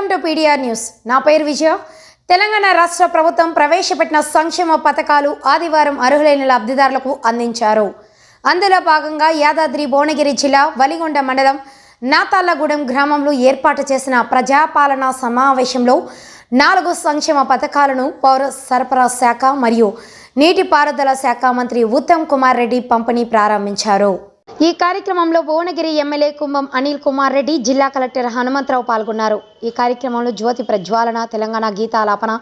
Welcome to PDR news. నా పేరు విజయ. తెలంగాణ రాష్ట్ర ప్రభుత్వం ప్రవేశపెట్టిన సంక్షేమ పథకాలు ఆదివారం అర్హులైన లబ్ధిదారులకు అందించారు. అందులో భాగంగా యాదాద్రి భువనగిరి జిల్లా వలిగొండ మండలం నాతాళ్ళగూడెం గ్రామంలో ఏర్పాటు చేసిన ప్రజాపాలన సమావేశంలో నాలుగు సంక్షేమ పథకాలను పౌర సరఫరా శాఖ మరియు నీటిపారుదల శాఖ మంత్రి ఉత్తమ్ కుమార్ రెడ్డి పంపిణీ ప్రారంభించారు. ఈ కార్యక్రమంలో భువనగిరి ఎమ్మెల్యే కుంభం అనిల్ కుమార్ రెడ్డి జిల్లా కలెక్టర్ హనుమంతరావు పాల్గొన్నారు. ఈ కార్యక్రమంలో జ్యోతి ప్రజ్వాలన తెలంగాణ గీతాలాపన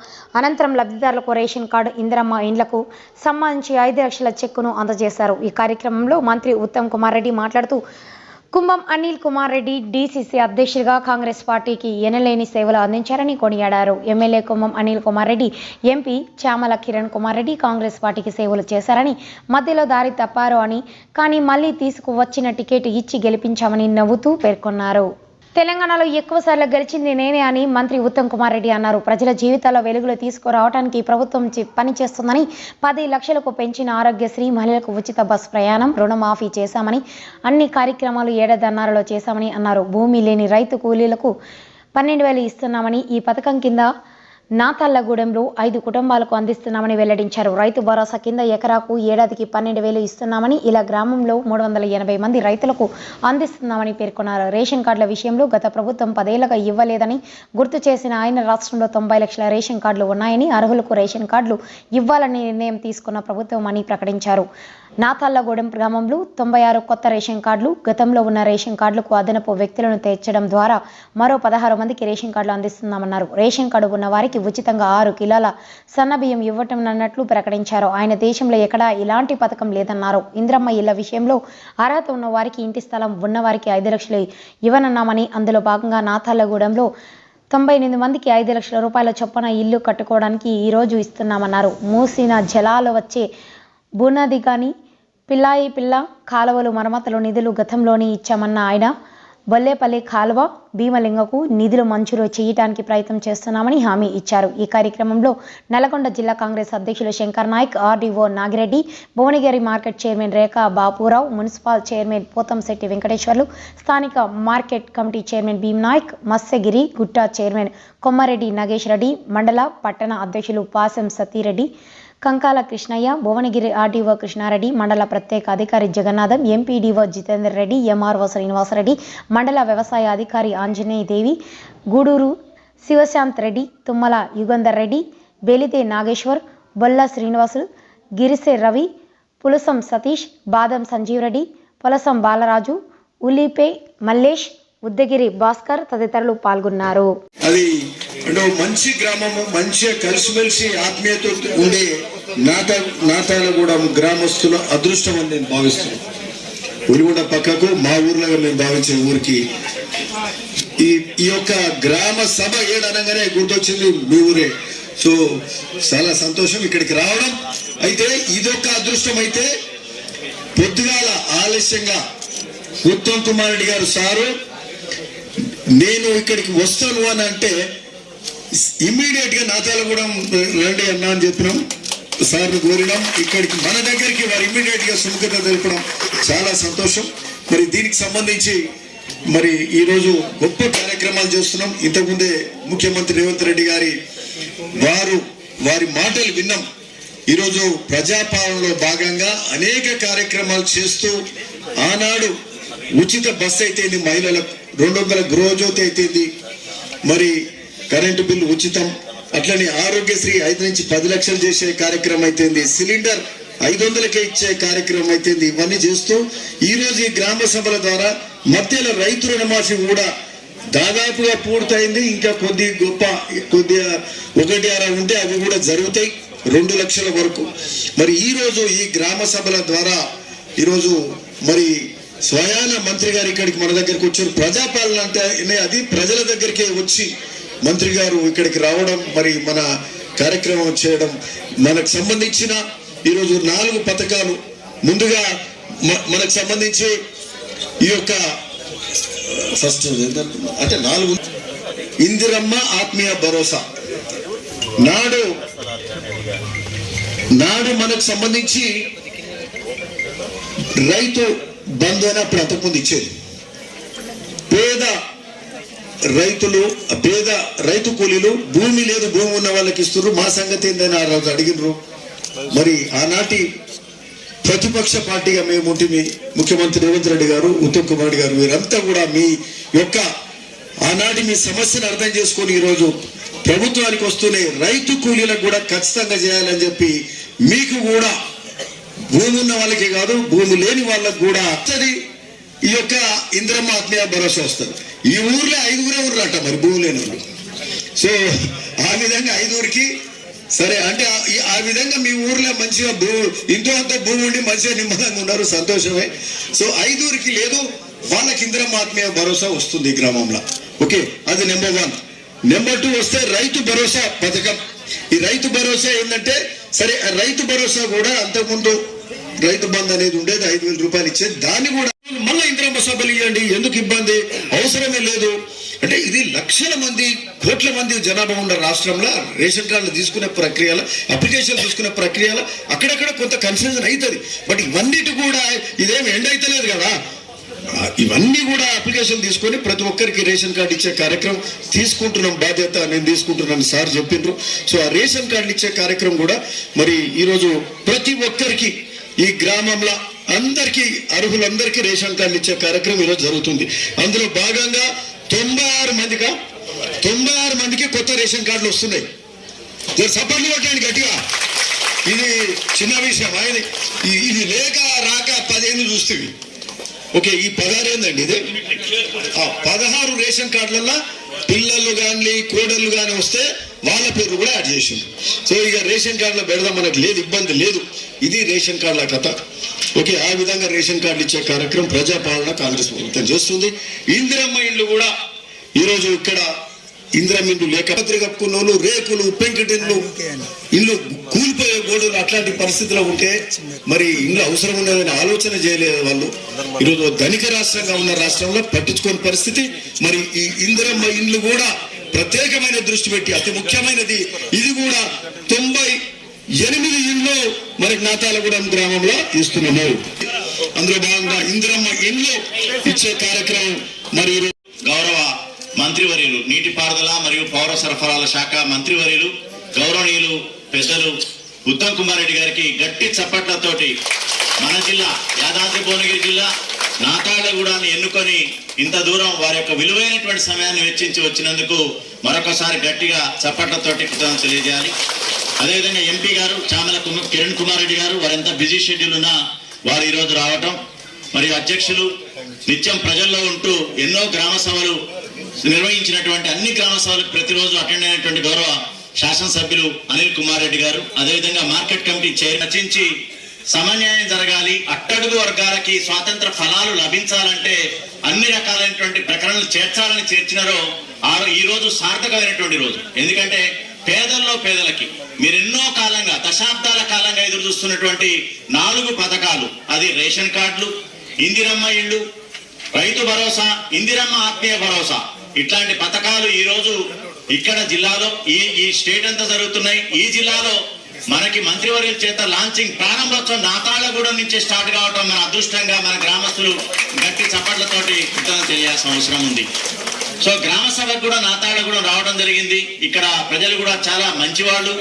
అనంతరం లబ్ధిదారులకు రేషన్ కార్డు ఇందిరమ్మ ఇండ్లకు సంబంధించి ఐదు లక్షల చెక్కును అందజేశారు. ఈ కార్యక్రమంలో మంత్రి ఉత్తమ్ కుమార్ రెడ్డి మాట్లాడుతూ కుంభం అనిల్ కుమార్ రెడ్డి డీసీసీ అధ్యక్షుడిగా కాంగ్రెస్ పార్టీకి ఎనలేని సేవలు అందించారని కొనియాడారు. ఎమ్మెల్యే కుంభం అనిల్ కుమార్ రెడ్డి ఎంపీ చామల కిరణ్ కుమార్ రెడ్డి కాంగ్రెస్ పార్టీకి సేవలు చేశారని మధ్యలో దారి తప్పారు అని కానీ మళ్ళీ తీసుకువచ్చిన టికెట్ ఇచ్చి గెలిపించామని నవ్వుతూ పేర్కొన్నారు. తెలంగాణలో ఎక్కువ సార్లు గెలిచింది నేనే అని మంత్రి ఉత్తమ్ కుమార్ రెడ్డి అన్నారు. ప్రజల జీవితాల్లో వెలుగులు తీసుకురావడానికి ప్రభుత్వం పనిచేస్తుందని పది లక్షలకు పెంచిన ఆరోగ్యశ్రీ మహిళలకు ఉచిత బస్సు ప్రయాణం రుణమాఫీ చేశామని అన్ని కార్యక్రమాలు ఏడాదన్నారలో చేశామని అన్నారు. భూమి లేని రైతు కూలీలకు పన్నెండు వేలు ఇస్తున్నామని ఈ పథకం కింద నాతల్లగూడెంలో ఐదు కుటుంబాలకు అందిస్తున్నామని వెల్లడించారు. రైతు భరోసా కింద ఎకరాకు ఏడాదికి పన్నెండు వేలు ఇస్తున్నామని ఇలా గ్రామంలో మూడు వందల ఎనభై మంది రైతులకు అందిస్తున్నామని పేర్కొన్నారు. రేషన్ కార్డుల విషయంలో గత ప్రభుత్వం పదేళ్ళుగా ఇవ్వలేదని గుర్తు చేసిన ఆయన రాష్ట్రంలో తొంభై లక్షల రేషన్ కార్డులు ఉన్నాయని అర్హులకు రేషన్ కార్డులు ఇవ్వాలని నిర్ణయం తీసుకున్న ప్రభుత్వం అని ప్రకటించారు. నాతాళ్ళగూడెం గ్రామంలో తొంభై ఆరు కొత్త రేషన్ కార్డులు గతంలో ఉన్న రేషన్ కార్డులకు అదనపు వ్యక్తులను తెచ్చడం ద్వారా మరో పదహారు మందికి రేషన్ కార్డులు అందిస్తున్నామన్నారు. రేషన్ కార్డు ఉన్న వారికి ఉచితంగా ఆరు కిలోల సన్నబియ్యం ఇవ్వటం అన్నట్లు ప్రకటించారు. ఆయన దేశంలో ఎక్కడా ఇలాంటి పథకం లేదన్నారు. ఇంద్రమ్మ ఇళ్ళ విషయంలో అర్హత ఉన్న వారికి ఇంటి స్థలం ఉన్నవారికి ఐదు లక్షలు ఇవ్వనన్నామని అందులో భాగంగా నాతాళ్ళగూడెంలో తొంభై ఎనిమిది మందికి ఐదు లక్షల రూపాయల చొప్పున ఇల్లు కట్టుకోవడానికి ఈరోజు ఇస్తున్నామన్నారు. మూసిన జలాలు వచ్చే బునది కానీ పిల్లాయి పిల్ల కాలువలు మరమ్మతులు నిధులు గతంలోనే ఇచ్చామన్న ఆయన. బొల్లేపల్లి కాలువ భీమలింగకు నిధులు మంజూరు చేయడానికి ప్రయత్నం చేస్తున్నామని హామీ ఇచ్చారు. ఈ కార్యక్రమంలో నల్గొండ జిల్లా కాంగ్రెస్ అధ్యక్షులు Shankar Nayak RDO Nagireddy Bhuvanagiri market chairman Rekha Bapurao municipal chairman Pothamsetty Venkateshwarlu స్థానిక market committee chairman Bheem Nayak Matsyagiri Gutta chairman Kommareddy Nagesh Reddy mandal పట్టణ అధ్యక్షులు పాసెం సతీరెడ్డి కంకాల కృష్ణయ్య భువనగిరి ఆర్డీఓ కృష్ణారెడ్డి మండల ప్రత్యేక అధికారి జగన్నాథం ఎంపీడీఓ జితేందర్ రెడ్డి ఎంఆర్ఓ శ్రీనివాసరెడ్డి మండల వ్యవసాయ అధికారి ఆంజనేయ దేవి గూడూరు శివశాంత్ రెడ్డి తుమ్మల యుగంధర్ రెడ్డి బెలితే నాగేశ్వర్ బొల్ల శ్రీనివాసులు గిరిసే రవి పులసం సతీష్ బాదం సంజీవ్ రెడ్డి పొలసం బాలరాజు ఉల్లిపే మల్లేష్ ఉద్దగిరి భాస్కర్ తదితరులు పాల్గొన్నారు. అది అంటే మంచి గ్రామము మంచిగా కలిసిమెలిసి ఆత్మీయత ఉండే నాట నాటాలగూడెం గ్రామస్తుల అదృష్టం అని నేను భావిస్తున్నాను. ఉలిగొండ పక్కకు మా ఊర్లో మేము భావించే ఊరికి. ఈ ఈ యొక్క గ్రామ సభ ఏడనగానే గుర్తొచ్చింది మీ ఊరే. సో చాలా సంతోషం ఇక్కడికి రావడం. అయితే ఇదొక అదృష్టం అయితే పొద్దుగాల ఆలస్యంగా ఉత్తమ్ కుమార్ రెడ్డి గారు సారు నేను ఇక్కడికి వస్తాను అని అంటే ఇమ్మీడియట్గా నాతాల కూడా రండి అన్నా అని చెప్పినాం. సార్ని కోరినాం. ఇక్కడికి మన దగ్గరికి వారు ఇమ్మీడియట్గా సుముఖత తెలపడం చాలా సంతోషం. మరి దీనికి సంబంధించి మరి ఈరోజు గొప్ప కార్యక్రమాలు చేస్తున్నాం. ఇంతకుముందే ముఖ్యమంత్రి రేవంత్ రెడ్డి గారి వారు వారి మాటలు విన్నాం. ఈరోజు ప్రజాపాలనలో భాగంగా అనేక కార్యక్రమాలు చేస్తూ ఆనాడు ఉచిత బస్సు అయితే మహిళలకు రెండు వందల గృహజ్యోతి అయితేంది? మరి కరెంటు బిల్లు ఉచితం. అట్లనే ఆరోగ్యశ్రీ ఐదు నుంచి పది లక్షలు చేసే కార్యక్రమం అయితేంది. సిలిండర్ ఐదు వందలకే ఇచ్చే కార్యక్రమం అయితేంది. ఇవన్నీ చేస్తూ ఈరోజు ఈ గ్రామ సభల ద్వారా మధ్యలో రైతు రుణమాఫీ కూడా దాదాపుగా పూర్తయింది. ఇంకా కొద్ది గొప్ప కొద్దిగా ఒకటి అర ఉంటే అవి కూడా జరుగుతాయి. రెండు లక్షల వరకు. మరి ఈరోజు ఈ గ్రామ సభల ద్వారా ఈరోజు మరి స్వయాన మంత్రి గారు ఇక్కడికి మన దగ్గరికి వచ్చారు. ప్రజాపాలన అంటే అది ప్రజల దగ్గరికే వచ్చి మంత్రి గారు ఇక్కడికి రావడం మరి మన కార్యక్రమం చేయడం మనకు సంబంధించిన ఈరోజు నాలుగు పథకాలు ముందుగా మ- మనకు సంబంధించి ఈ యొక్క ఫస్ట్ అంటే నాలుగు ఇందిరమ్మ ఆత్మీయ భరోసా. నాడు నాడు మనకు సంబంధించి రైతు బంధు అని అప్పుడు అంతకుముందు ఇచ్చేది. పేద రైతులు పేద రైతు కూలీలు భూమి లేదు భూమి ఉన్న వాళ్ళకి ఇస్తున్నారు మా సంగతి ఏందని ఆ రోజు అడిగినరు మరి ఆనాటి ప్రతిపక్ష పార్టీగా మేము మీ ముఖ్యమంత్రి రేవంత్ రెడ్డి గారు ఉత్తమ్ కుమార్ రెడ్డి గారు మీరంతా కూడా మీ యొక్క ఆనాటి మీ సమస్యను అర్థం చేసుకొని ఈరోజు ప్రభుత్వానికి వస్తూనే రైతు కూలీలకు కూడా ఖచ్చితంగా చేయాలని చెప్పి మీకు కూడా భూమి ఉన్న వాళ్ళకి కాదు భూమి లేని వాళ్ళకు కూడా వస్తుంది ఈ యొక్క ఇంద్రమ్మ ఆత్మీయ భరోసా వస్తుంది. ఈ ఊర్లో ఐదుగురే ఊర్లు మరి భూమి లేని వాళ్ళు. సో ఆ విధంగా ఐదుగురికి సరే అంటే ఆ- ఈ- ఆ విధంగా మీ ఊర్లో మంచిగా భూ ఇంతో అంత భూమి ఉండి మంచిగా నిమ్మలంగా ఉన్నారు సంతోషమే. సో ఐదుగురికి లేదు వాళ్ళకి ఇంద్రమ్మ ఆత్మీయ భరోసా వస్తుంది ఈ గ్రామంలో. ఓకే అది నెంబర్ వన్. నెంబర్ టూ వస్తే రైతు భరోసా పథకం. ఈ రైతు భరోసా ఏంటంటే సరే రైతు భరోసా కూడా అంతకుముందు రైతు బంధు అనేది ఉండేది ఐదు వేల రూపాయలు ఇచ్చేది. దాన్ని కూడా మళ్ళీ ఇంద్రమ్మ సభలు ఇవ్వండి ఎందుకు ఇబ్బంది? అవసరమే లేదు. అంటే ఇది లక్షల మంది కోట్ల మంది జనాభా ఉన్న రాష్ట్రంలో రేషన్ కార్డులు తీసుకునే ప్రక్రియలో అప్లికేషన్ తీసుకునే ప్రక్రియలో అక్కడక్కడ కొంత కన్ఫ్యూజన్ అవుతుంది బట్ ఇవన్నిటి కూడా ఇదేం ఎండ్ అవుతలేదు కదా. ఇవన్నీ కూడా అప్లికేషన్ తీసుకొని ప్రతి ఒక్కరికి రేషన్ కార్డు ఇచ్చే కార్యక్రమం తీసుకుంటున్నాం బాధ్యత నేను తీసుకుంటున్నాను సార్ చెప్పిండ్రు. సో ఆ రేషన్ కార్డులు ఇచ్చే కార్యక్రమం కూడా మరి ఈరోజు ప్రతి ఒక్కరికి ఈ గ్రామంలో అందరికీ అర్హులందరికీ రేషన్ కార్డు ఇచ్చే కార్యక్రమం ఈరోజు జరుగుతుంది. అందులో భాగంగా తొంభై ఆరు మందిగా తొంభై ఆరు మందికి కొత్త రేషన్ కార్డులు వస్తున్నాయి. జర సపోర్ట్లు కొట్టండి గట్టిగా. ఇది చిన్న విషయం ఆయన ఇది- ఇది లేక రాక పదేళ్ళు చూస్తుంది. ఓకే ఈ పదహారు ఏందండి ఇది? ఆ పదహారు రేషన్ కార్డులలో పిల్లలు కానీ కోడళ్ళు కానీ వస్తే వాళ్ళ పేరు కూడా యాడ్ చేసింది సో ఇక రేషన్ కార్డులో పెడదాం మనకు లేదు ఇబ్బంది లేదు. ఇది రేషన్ కార్డుల కథ. ఓకే ఆ విధంగా రేషన్ కార్డులు ఇచ్చే కార్యక్రమం ప్రజాపాలన కాంగ్రెస్ ప్రభుత్వం చేస్తుంది. ఇందిరమ్మ ఇండ్లు కూడా ఈరోజు ఇక్కడ ఇందిరమ్మ ఇండ్లు లేక కప్పుకున్న వాళ్ళు రేకులు పెంకుటిండ్లు ఇల్లు కూలిపోయే గోడలు అట్లాంటి పరిస్థితిలో ఉంటే మరి ఇల్లు అవసరం ఉన్నదని ఆలోచన చేయలేదు వాళ్ళు. ఈరోజు ధనిక రాష్ట్రంగా ఉన్న రాష్ట్రంలో పట్టించుకోని పరిస్థితి. మరి ఈ ఇందిరమ్మ ఇండ్లు కూడా ప్రత్యేకమైన దృష్టి పెట్టి అతి ముఖ్యమైనది. ఇది కూడా తొంభై ఎనిమిది ఇండ్లు మరి నాతాలగూడెం గ్రామంలో ఇస్తున్నాము అందులో భాగంగా ఇందిరమ్మ ఇండ్లు ఇచ్చే కార్యక్రమం మరి గౌరవ మంత్రివర్యులు నీటిపారుదల మరియు పౌర సరఫరాల శాఖ మంత్రివర్యులు గౌరవనీయులు పెద్దలు ఉత్తమ్ కుమార్ రెడ్డి గారికి గట్టి చప్పట్లతోటి మన జిల్లా యాదాద్రి భువనగిరి జిల్లా నాతాళగూడాన్ని ఎన్నుకొని ఇంత దూరం వారి యొక్క విలువైనటువంటి సమయాన్ని వెచ్చించి వచ్చినందుకు మరొకసారి గట్టిగా చప్పట్లతోటి కృతజ్ఞతలు తెలియజేయాలి. అదేవిధంగా ఎంపీ గారు చామల కిరణ్ కుమార్ రెడ్డి గారు వారెంత బిజీ షెడ్యూల్ ఉన్నా వారు ఈరోజు రావటం. మరియు అధ్యక్షులు నిత్యం ప్రజల్లో ఉంటూ ఎన్నో గ్రామ సభలు నిర్వహించినటువంటి అన్ని గ్రామ సభలకు ప్రతిరోజు అటెండ్ అయినటువంటి గౌరవ శాసనసభ్యులు అనిల్ కుమార్ రెడ్డి గారు. అదేవిధంగా మార్కెట్ కమిటీ చైర్ రచించి సమన్యాయం జరగాలి. అట్టడుగు వర్గాలకి స్వాతంత్ర ఫలాలు లభించాలంటే అన్ని రకాలైనటువంటి ప్రకరణలు చేర్చాలని చేర్చినారో ఆ ఈ రోజు సార్థకమైనటువంటి రోజు. ఎందుకంటే పేదల్లో పేదలకి మీరు ఎన్నో కాలంగా దశాబ్దాల కాలంగా ఎదురు చూస్తున్నటువంటి నాలుగు పథకాలు. అది రేషన్ కార్డులు ఇందిరమ్మ ఇళ్ళు రైతు భరోసా ఇందిరమ్మ ఆత్మీయ భరోసా. ఇట్లాంటి పథకాలు ఈ రోజు ఇక్కడ జిల్లాలో ఈ ఈ స్టేట్ అంతా జరుగుతున్నాయి. ఈ జిల్లాలో మనకి మంత్రివర్యుల చేత లాంచింగ్ ప్రారంభోత్సవం నాతాళగూడెం నుంచి స్టార్ట్ కావటం మన అదృష్టంగా మన గ్రామస్తులు గట్టి చప్పట్లతోటి కృతజ్ఞత తెలియాల్సిన అవసరం ఉంది. సో గ్రామ సభకు కూడా నాతాళగూడెం రావడం జరిగింది. ఇక్కడ ప్రజలు కూడా చాలా మంచి వాళ్ళు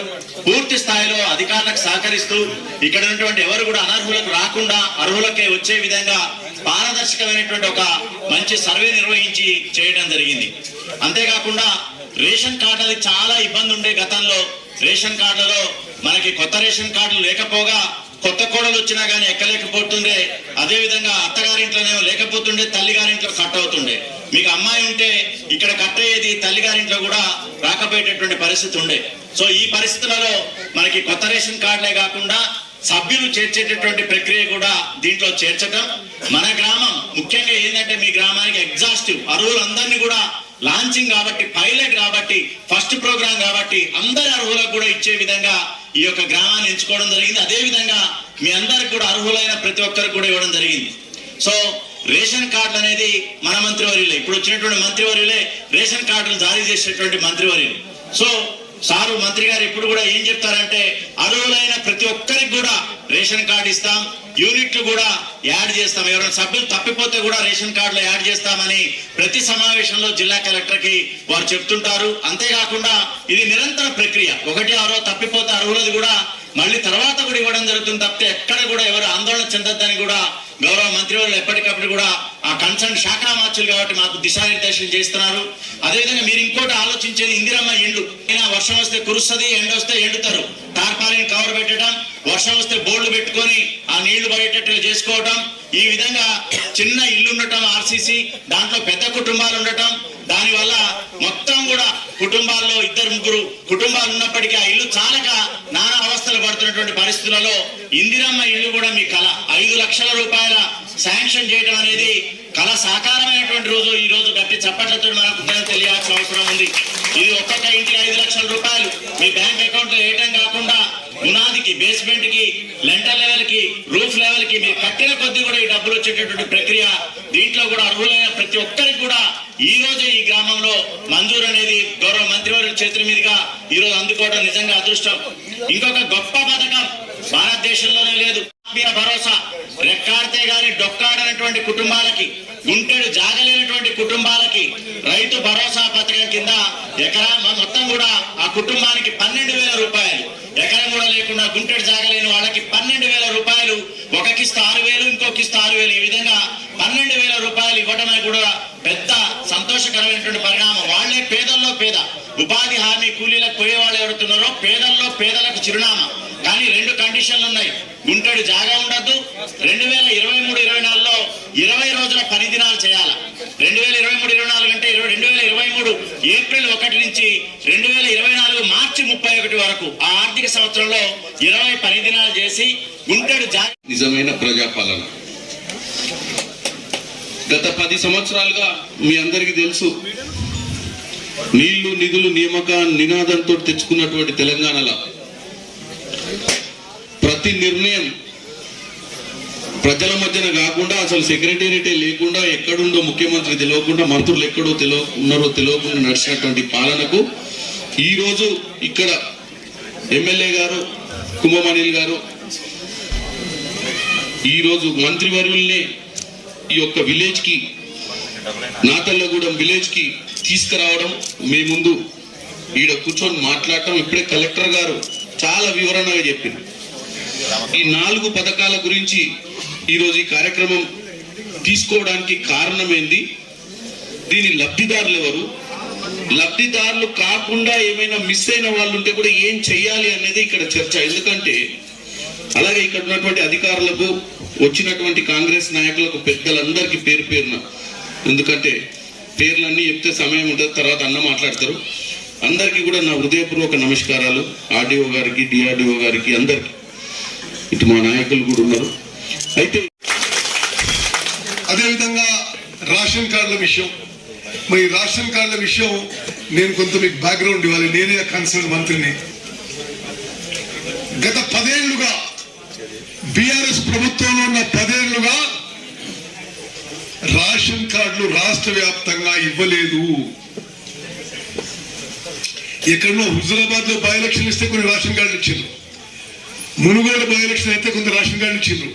పూర్తి స్థాయిలో అధికారులకు సహకరిస్తూ ఇక్కడ ఉన్నటువంటి ఎవరు కూడా అనర్హులకు రాకుండా అర్హులకే వచ్చే విధంగా పారదర్శకమైనటువంటి ఒక మంచి సర్వే నిర్వహించి చేయడం జరిగింది. అంతేకాకుండా రేషన్ కార్డులకి చాలా ఇబ్బంది ఉండే గతంలో రేషన్ కార్డులలో మనకి కొత్త రేషన్ కార్డులు లేకపోగా కొత్త కోడలు వచ్చినా కానీ ఎక్కలేకపోతుండే అదేవిధంగా అత్తగారింట్లోనేమో లేకపోతుండే తల్లిగారింట్లో కట్ అవుతుండే. మీకు అమ్మాయి ఉంటే ఇక్కడ కట్ అయ్యేది తల్లిగారింట్లో కూడా రాకపోయేటటువంటి పరిస్థితి ఉండే. సో ఈ పరిస్థితులలో మనకి కొత్త రేషన్ కార్డులే కాకుండా సభ్యులు చేర్చేటటువంటి ప్రక్రియ కూడా దీంట్లో చేర్చటం. మన గ్రామం ముఖ్యంగా ఏంటంటే మీ గ్రామానికి ఎగ్జాస్టివ్ అర్హులందరినీ కూడా లాంచింగ్ కాబట్టి పైలట్ కాబట్టి ఫస్ట్ ప్రోగ్రామ్ కాబట్టి అందరి అర్హులకు కూడా ఇచ్చే విధంగా ఈ యొక్క గ్రామాన్ని ఎంచుకోవడం జరిగింది. అదే విధంగా మీ అందరికి కూడా అర్హులైన ప్రతి ఒక్కరికి కూడా ఇవ్వడం జరిగింది. సో రేషన్ కార్డులు అనేది మన మంత్రివర్యులే. ఇప్పుడు వచ్చినటువంటి మంత్రివర్యులే రేషన్ కార్డులు జారీ చేసేటువంటి మంత్రివర్యులు. సో సారు మంత్రి గారు ఇప్పుడు కూడా ఏం చెప్తారంటే అర్హులైన ప్రతి ఒక్కరికి కూడా రేషన్ కార్డు ఇస్తాం యూనిట్లు కూడా యాడ్ చేస్తాం. ఎవరైనా సభ్యులు తప్పిపోతే కూడా రేషన్ కార్డులో యాడ్ చేస్తామని ప్రతి సమావేశంలో జిల్లా కలెక్టర్కి వారు చెప్తుంటారు. అంతేకాకుండా ఇది నిరంతర ప్రక్రియ. ఒకటి ఆరో తప్పిపోతే అర్హులది కూడా మళ్ళీ తర్వాత కూడా ఇవ్వడం జరుగుతుంది తప్పితే ఎక్కడ కూడా ఎవరు ఆందోళన చెందొద్దని కూడా గౌరవ మంత్రివర్యులు ఎప్పటికప్పుడు కూడా ఆ కన్సర్న్ శాఖ మార్చులు కాబట్టి మాకు దిశానిర్దేశం చేస్తున్నారు. అదేవిధంగా మీరు ఇంకోటి ఆలోచించేది ఇందిరమ్మ ఇండ్లు అయినా వర్షం వస్తే కురుస్తుంది ఎండ వస్తే ఎండుతారు. టార్పాలిన్ కవర్ పెట్టడం వర్షం వస్తే బోర్డులు పెట్టుకొని ఆ నీళ్ళు పడేటట్టుగా చేసుకోవటం ఈ విధంగా చిన్న ఇల్లు ఉండటం ఆర్సీసీ దాంట్లో పెద్ద కుటుంబాలు ఉండటం దానివల్ల మొత్తం కూడా కుటుంబాల్లో ఇద్దరు ముగ్గురు కుటుంబాలు ఉన్నప్పటికీ ఆ ఇల్లు చాలక నానా అవస్థలు పడుతున్నటువంటి పరిస్థితులలో ఇందిరమ్మ ఇల్లు కూడా మీ కళ. ఐదు లక్షల రూపాయల శాంక్షన్ చేయడం అనేది కళ సాకారమైనటువంటి రోజు. ఈ రోజు గట్టి చప్పట్లతో మనకు తెలియాల్సిన అవసరం ఉంది. ఇది ఒక్కొక్క ఇంటికి ఐదు లక్షల రూపాయలు. మీ బ్యాంక్ అకౌంట్లో వేయటం కాకుండా పునాదికి బేస్మెంట్కి లెంటర్ లెవెల్కి రూఫ్ లెవెల్కి మీరు కట్టిన కొద్ది కూడా ఈ డబ్బులు వచ్చేటటువంటి ప్రక్రియ. దీంట్లో కూడా అర్హులైన ప్రతి ఒక్కరికి కూడా ఈ రోజు ఈ గ్రామంలో మంజూరు అనేది గౌరవ మంత్రివర్గ చేతుల మీదుగా ఈ రోజు అందుకోవడం నిజంగా అదృష్టం. ఇంకొక గొప్ప పథకం భారతదేశంలోనే లేదు. భరోసా. రెక్కాడితే గాని డొక్కాడనటువంటి కుటుంబాలకి గుంటెడు జాగలేనటువంటి కుటుంబాలకి రైతు భరోసా పథకం కింద ఎకరా మొత్తం కూడా ఆ కుటుంబానికి పన్నెండు వేల రూపాయలు. ఎకరం కూడా లేకుండా గుంటెడు జాగలేని వాళ్ళకి పన్నెండు వేల రూపాయలు. ఒక కిస్తు ఆరు వేలు ఇంకో కిస్తు ఆరు వేలు. ఈ విధంగా పన్నెండు వేల రూపాయలు ఇవ్వడమే కూడా పెద్ద సంతోషకరమైనటువంటి పరిణామం. వాళ్ళే పేదల్లో పేద. ఉపాధి హామీ కూలీలకు పోయే వాళ్ళు ఎవరుతున్నారో పేదల్లో పేదలకు చిరునామా. కానీ రెండు కండిషన్లు ఉన్నాయి. గుంటడి జాగా ఉండద్దు. రెండు వేల ఇరవై మూడు ఇరవై నాలుగులో ఇరవై రోజుల పని దినాలు చేయాలి. రెండు వేల ఇరవై మూడు ఇరవై నాలుగు అంటే ఇరవై రెండు వేల ఇరవై మూడు ఏప్రిల్ ఒకటి నుంచి రెండు వేల ఇరవై నాలుగు మార్చి ముప్పై ఒకటి వరకు ఆ ఆర్థిక సంవత్సరంలో ఇరవై పని దినాలు చేసి గుంటడి జాగా నిజమైన ప్రజాపాలన. గత పది సంవత్సరాలుగా మీ అందరికీ తెలుసు నీళ్ళు నిధులు నియామక నినాదంతో తెచ్చుకున్నటువంటి తెలంగాణలో ప్రతి నిర్ణయం ప్రజల మధ్యన కాకుండా అసలు సెక్రటేరియటే లేకుండా ఎక్కడుందో ముఖ్యమంత్రి తెలియకుండా మంత్రులు ఎక్కడో తెలియ ఉన్నారో తెలియకుండా నడిచినటువంటి పాలనకు ఈరోజు ఇక్కడ ఎమ్మెల్యే గారు కుంభమణిల్ గారు ఈరోజు మంత్రివర్యుల్ని ఈ యొక్క విలేజ్కి నాతల్లగూడెం విలేజ్కి తీసుకురావడం మీ ముందు ఈడ కూర్చొని మాట్లాడటం ఇప్పుడే కలెక్టర్ గారు చాలా వివరణగా చెప్పింది ఈ నాలుగు పథకాల గురించి ఈరోజు ఈ కార్యక్రమం తీసుకోవడానికి కారణం ఏంది దీని లబ్ధిదారులు ఎవరు? లబ్ధిదారులు కాకుండా ఏమైనా మిస్ అయిన వాళ్ళు ఉంటే కూడా ఏం చెయ్యాలి అనేది ఇక్కడ చర్చ. ఎందుకంటే అలాగే ఇక్కడ ఉన్నటువంటి అధికారులకు వచ్చినటువంటి కాంగ్రెస్ నాయకులకు పెద్దలందరికీ పేరు పేరున ఎందుకంటే పేర్లన్నీ చెప్తే సమయం ఉంటుంది తర్వాత అన్న మాట్లాడతారు. అందరికీ కూడా నా హృదయపూర్వక నమస్కారాలు. ఆర్డీఓ గారికి డిఆర్డిఓ గారికి అందరికీ. ఇటు మా నాయకులు కూడా ఉన్నారు. అయితే అదేవిధంగా రేషన్ కార్డుల విషయం. మరి రేషన్ కార్డుల విషయం నేను కొంత మీకు బ్యాక్గ్రౌండ్ ఇవ్వాలి. నేనే కన్సర్న్ మంత్రిని. గత పదేళ్ళుగా బీఆర్ఎస్ ప్రభుత్వంలో ఉన్న పదేళ్ళుగా రేషన్ కార్డులు రాష్ట్ర వ్యాప్తంగా ఇవ్వలేదు. ఎక్కడో హుజురాబాద్లో బై ఎలక్షన్ ఇస్తే కొన్ని రేషన్ కార్డులు ఇచ్చారు మునుగోడు బై ఎలక్షన్ అయితే కొంత రేషన్ కార్డులు ఇచ్చిండ్రు.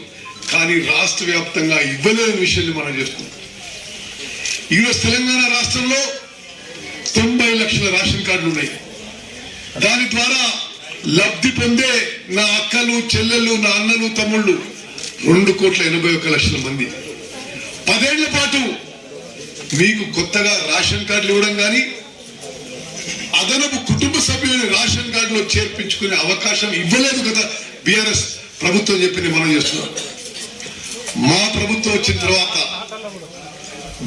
కానీ రాష్ట్ర వ్యాప్తంగా ఇవ్వలేని విషయాన్ని మనం చేస్తున్నాం ఈరోజు తెలంగాణ రాష్ట్రంలో తొంభై లక్షల రేషన్ కార్డులు ఉన్నాయి. దాని ద్వారా లబ్ధి పొందే నా అక్కలు చెల్లెళ్ళు నా అన్నలు తమ్ముళ్ళు రెండు కోట్ల ఎనభై ఒక్క లక్షల మంది. పదేళ్ళ పాటు మీకు కొత్తగా రేషన్ కార్డులు ఇవ్వడం కానీ అదనపు కుటుంబ సభ్యులని రేషన్ కార్డులో చేర్పించుకునే అవకాశం ఇవ్వలేదు కదా. బీఆర్ఎస్ ప్రభుత్వం చెప్పింది మనం చేస్తున్నాం. మా ప్రభుత్వం వచ్చిన తర్వాత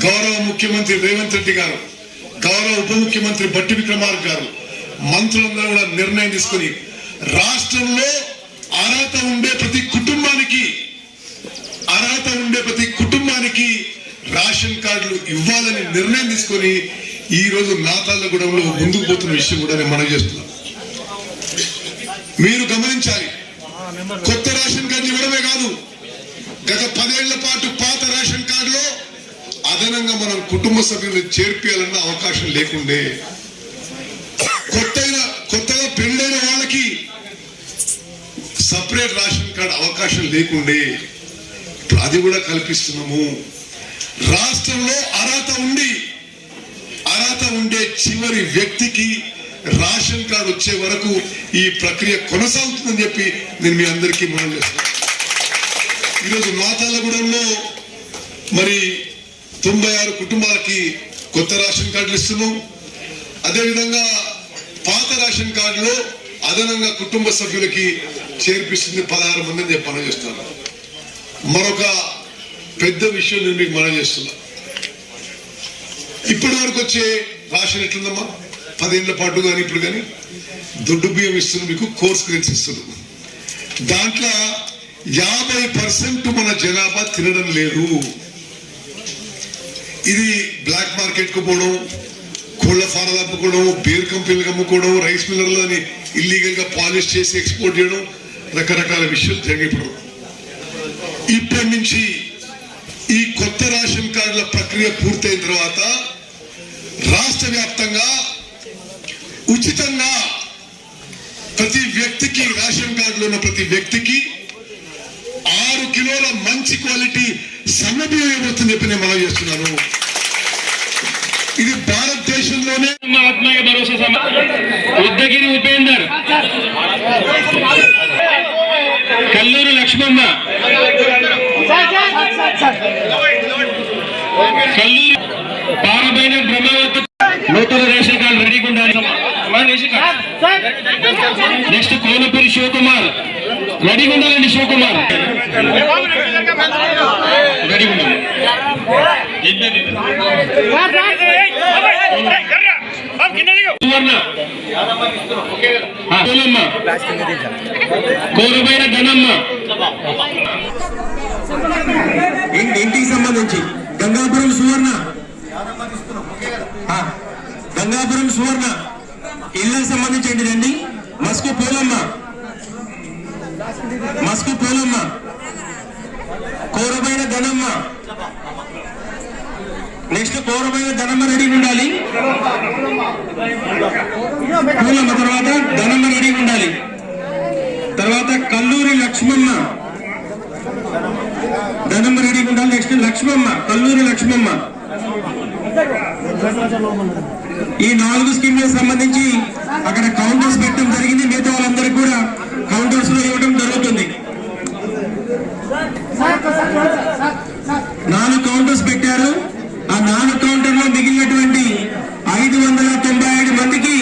గౌరవ ముఖ్యమంత్రి రేవంత్ రెడ్డి గారు గౌరవ ఉప ముఖ్యమంత్రి బట్టి విక్రమార్క గారు మంత్రులందరూ కూడా నిర్ణయం తీసుకుని రాష్ట్రంలో అర్హత ఉండే ప్రతి కుటుంబానికి అర్హత ఉండే ప్రతి కుటుంబానికి రేషన్ కార్డులు ఇవ్వాలని నిర్ణయం తీసుకొని ఈ రోజు నాతాళ్ళగూడెంలో ముందుకు పోతున్న విషయం కూడా నేను మనం చేస్తున్నాం మీరు గమనించాలి కొత్త రేషన్ కార్డు ఇవ్వడమే కాదు గత పదేళ్ళ పాటు పాత రేషన్ కార్డులో అదనంగా మనం కుటుంబ సభ్యులను చేర్పియాలన్న అవకాశం లేకుండే కొత్తైన కొత్తగా పెళ్ళైన వాళ్ళకి సపరేట్ రేషన్ కార్డు అవకాశం లేకుండే అది కూడా కల్పిస్తున్నాము. రాష్ట్రంలో అర్హత ఉండి అర్హత ఉండే చివరి వ్యక్తికి రేషన్ కార్డు వచ్చే వరకు ఈ ప్రక్రియ కొనసాగుతుందని చెప్పి నేను మీ అందరికీ మనం చేస్తాను. ఈరోజు మాతాలగూడెంలో మరి తొంభై ఆరు కుటుంబాలకి కొత్త రేషన్ కార్డులు ఇస్తున్నాం. అదేవిధంగా పాత రేషన్ కార్డులో అదనంగా కుటుంబ సభ్యులకి చేర్పిస్తుంది పదహారు మంది అని చెప్పి మనం చేస్తాను. మరొక పెద్ద విషయం నేను మీకు మనం చేస్తున్నా. ఇప్పటి వరకు వచ్చే రాషన్ ఎట్లుందమ్మా? పదేళ్ళ పాటు కానీ ఇప్పుడు కానీ దొడ్డు బియ్యం ఇస్తున్నారు మీకు కోర్స్ గురించి ఇస్తున్నారు. దాంట్లో యాభై పర్సెంట్ మన జనాభా తినడం లేదు. ఇది బ్లాక్ మార్కెట్కు పోవడం కోళ్ళ ఫారాలు అమ్ముకోవడం బీర్ కంపెనీలకు అమ్ముకోవడం రైస్ మిల్లర్లని ఇల్లీగల్గా పాలిష్ చేసి ఎక్స్పోర్ట్ చేయడం రకరకాల విషయాలు జరిగిపోవడం ఇప్పటి నుంచి ఈ కొత్త రేషన్ కార్డుల ప్రక్రియ పూర్తయిన తర్వాత రాష్ట్ర వ్యాప్తంగా ఉచితంగా ప్రతి వ్యక్తికి రేషన్ కార్డులో ఉన్న ప్రతి వ్యక్తికి ఆరు కిలోల మంచి క్వాలిటీ సన్న బియ్యం చెప్పి నేను మనం చేస్తున్నాను. ఇది భారతదేశంలోనే ఆత్మీయ భరోసా సమ ఉద్దగిరి ఉపేందర్. కల్లూరు లక్ష్మమ్మ. కల్లూరు పారబైన బ్రహ్మవతి నూతన రేషన్ కార్డు రెడీగా ఉండాలి అమ్మా, ration card next Konapuri Sivakumar. రెడీగా ఉండాలండి శివకుమార్. రెడీగా ఉండాలి కోరబైన ధనమ్మ. ఇంటికి సంబంధించి? గంగాపురం సువర్ణ. గంగాపురం సువర్ణ. ఇళ్ళకి సంబంధించి ఏంటిదండి? మస్కు పూలమ్మ. మస్కు పూలమ్మ. కోరమైన ధనమ్మ. నెక్స్ట్ కోరమైన ధనమ్మ రెడీ ఉండాలి. పూలమ్మ తర్వాత ధనమ్మ రెడీ ఉండాలి. తర్వాత కల్లూరి లక్ష్మమ్మ. ధనమ్మ రెడీ ఉండాలి. నెక్స్ట్ లక్ష్మమ్మ. కల్లూరి లక్ష్మమ్మ. ఈ నాలుగు స్కీమ్లకు సంబంధించి అక్కడ కౌంటర్స్ పెట్టడం జరిగింది. మిగతా వాళ్ళందరికీ కూడా కౌంటర్స్లో ఇవ్వడం జరుగుతుంది. నాలుగు కౌంటర్స్ పెట్టారు. ఆ నాలుగు కౌంటర్లో మిగిలినటువంటి ఐదు వందల తొంభై ఐదు మందికి